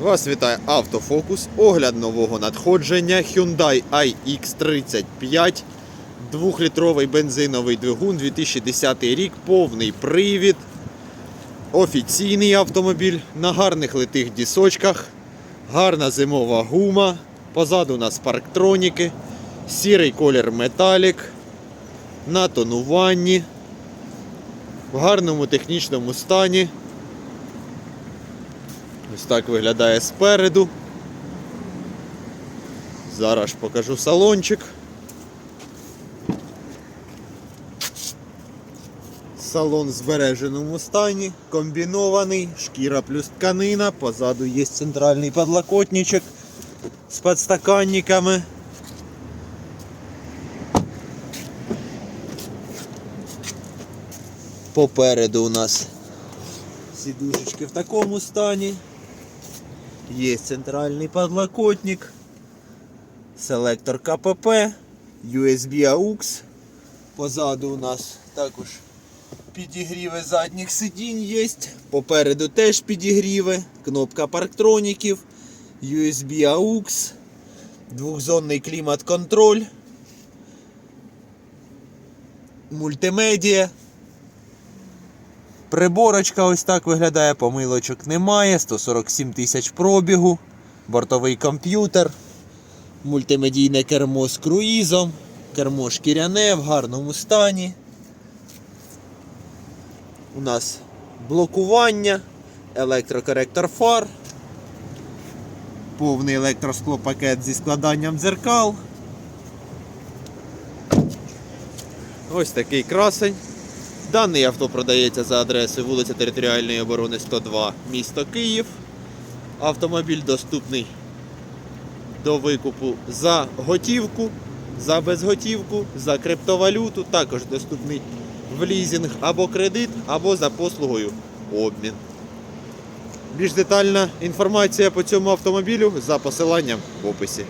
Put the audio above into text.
Вас вітає автофокус, огляд нового надходження Hyundai iX35, 2-літровий бензиновий двигун, 2010 рік, повний привід, офіційний автомобіль на гарних литих дісочках, гарна зимова гума, позаду у нас парктроніки, сірий колір металік, на тонуванні, в гарному технічному стані. Ось так виглядає спереду. Зараз покажу салончик. Салон в збереженому стані, комбінований, шкіра плюс тканина, позаду є центральний подлокотничок з подстаканниками. Попереду у нас сидушечки в такому стані. Є центральний подлокотник, селектор КПП, USB AUX. Позаду у нас також підігріви задніх сидінь є. Попереду теж підігріви, кнопка парктроніків, USB AUX, двохзонний клімат-контроль, мультимедіа. Приборочка ось так виглядає, помилочок немає, 147 тисяч пробігу, бортовий комп'ютер, мультимедійне кермо з круїзом, кермо шкіряне в гарному стані. У нас блокування, електрокоректор фар, повний електросклопакет зі складанням дзеркал. Ось такий красень. Даний авто продається за адресою вулиця Територіальної оборони 102, місто Київ. Автомобіль доступний до викупу за готівку, за безготівку, за криптовалюту, також доступний в лізинг або кредит, або за послугою обмін. Більш детальна інформація по цьому автомобілю за посиланням в описі.